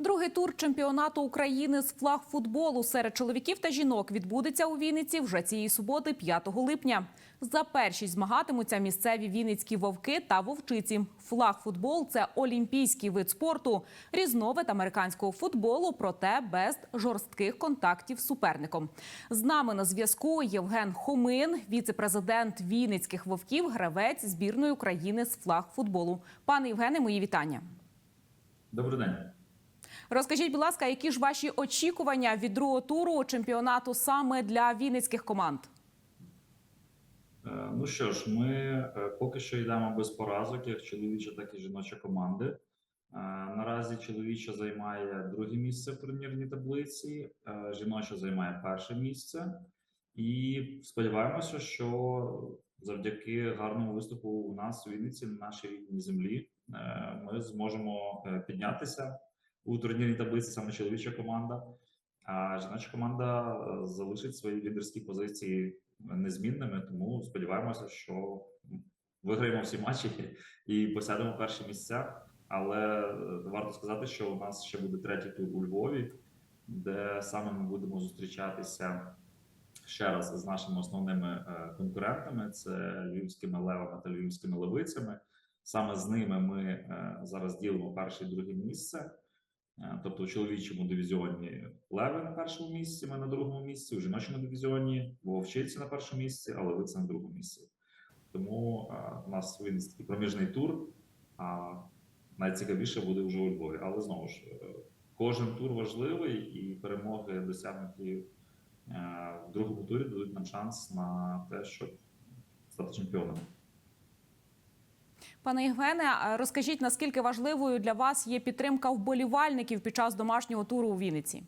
Другий тур чемпіонату України з флагфутболу серед чоловіків та жінок відбудеться у Вінниці вже цієї суботи, 5 липня. За першість змагатимуться місцеві вінницькі вовки та вовчиці. Флагфутбол – це олімпійський вид спорту, різновид американського футболу, проте без жорстких контактів з суперником. З нами на зв'язку Євген Хомин, віце-президент Вінницьких вовків, гравець збірної України з флагфутболу. Пане Євгене, мої вітання. Добрий день. Розкажіть, будь ласка, які ж ваші очікування від другого туру чемпіонату саме для вінницьких команд? Е, Ну що ж, ми е, поки що йдемо без поразок, як чоловіча, так і жіноча команди. Е, Наразі чоловіча займає друге місце в турнірній таблиці, жіноча займає перше місце. І сподіваємося, що завдяки гарному виступу у нас у Вінниці на нашій рідній землі ми зможемо піднятися у турнірній таблиці саме чоловіча команда. А жіноча команда е, залишить свої лідерські позиції незмінними. Тому сподіваємося, що виграємо всі матчі і посядемо перші місця. Але е, варто сказати, що у нас ще буде третій тур у Львові, де саме ми будемо зустрічатися ще раз з нашими основними е, конкурентами: це львівськими левами та львівськими левицями. Саме з ними ми зараз ділимо перше і друге місце. Е, Тобто у чоловічому дивізіоні Леви на першому місці, ми на другому місці, у жіночому дивізіоні Вовчиці на першому місці, а Левиця на другому місці. Тому е, у нас він такий проміжний тур, а найцікавіше буде вже у Львові. Але знову ж, е, кожен тур важливий, і перемоги досягнуті в другому турі дадуть нам шанс на те, щоб стати чемпіоном. Пане Євгене, розкажіть, наскільки важливою для вас є підтримка вболівальників під час домашнього туру у Вінниці?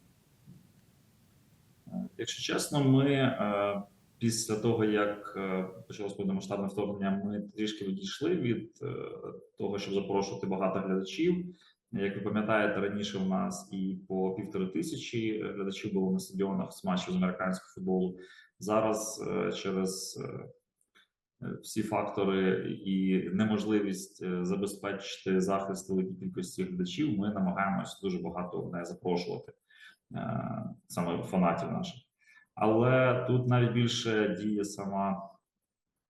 Якщо чесно, ми е, після того, як е, почалось повномасштабне вторгнення, ми трішки відійшли від е, того, щоб запрошувати багато глядачів. Як ви пам'ятаєте, раніше у нас і по півтори тисячі глядачів було на стадіонах з матчів з американського футболу. Зараз через всі фактори і неможливість е, забезпечити захист великій кількості глядачів, ми намагаємося дуже багато не запрошувати е, саме фанатів наших. Але тут навіть більше діє сама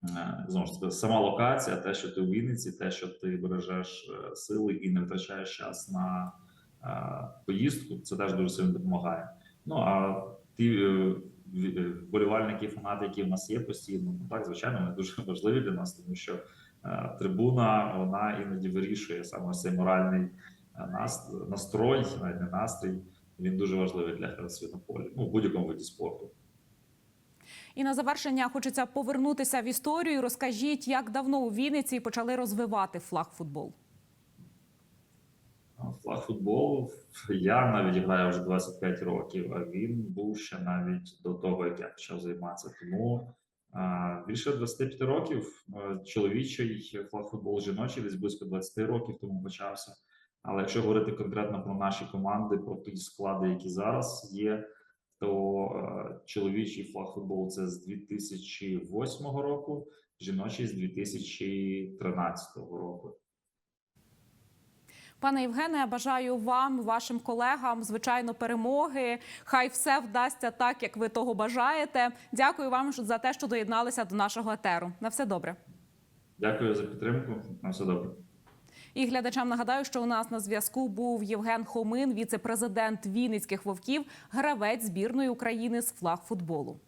е, знову ж таки сама локація, те, що ти у Вінниці, те, що ти бережеш е, сили і не втрачаєш час на е, поїздку, це теж дуже сильно допомагає. Ну а ті е, е, вболівальники, фанати, які в нас є постійно, ну так звичайно, вони дуже важливі для нас, тому що е, трибуна вона іноді вирішує саме цей моральний е, нас- настрой, навіть не настрій. Він дуже важливий для на ну в будь-якому виді спорту. І на завершення хочеться повернутися в історію. Розкажіть, як давно у Вінниці почали розвивати флагфутбол? Флагфутбол я навіть граю вже 25 років, а він був ще навіть до того, як я почав займатися. Тому більше 25 років чоловічий флагфутбол жіночий десь близько 20 років тому почався. Але якщо говорити конкретно про наші команди, про ті склади, які зараз є, то чоловічий флагфутбол це з 2008 року, жіночий з 2013 року. Пане Євгене, я бажаю вам, вашим колегам, звичайно, перемоги. Хай все вдасться так, як ви того бажаєте. Дякую вам за те, що доєдналися до нашого етеру. На все добре. Дякую за підтримку. На все добре. І глядачам нагадаю, що у нас на зв'язку був Євген Хомин, віце-президент Вінницьких вовків, гравець збірної України з флагфутболу.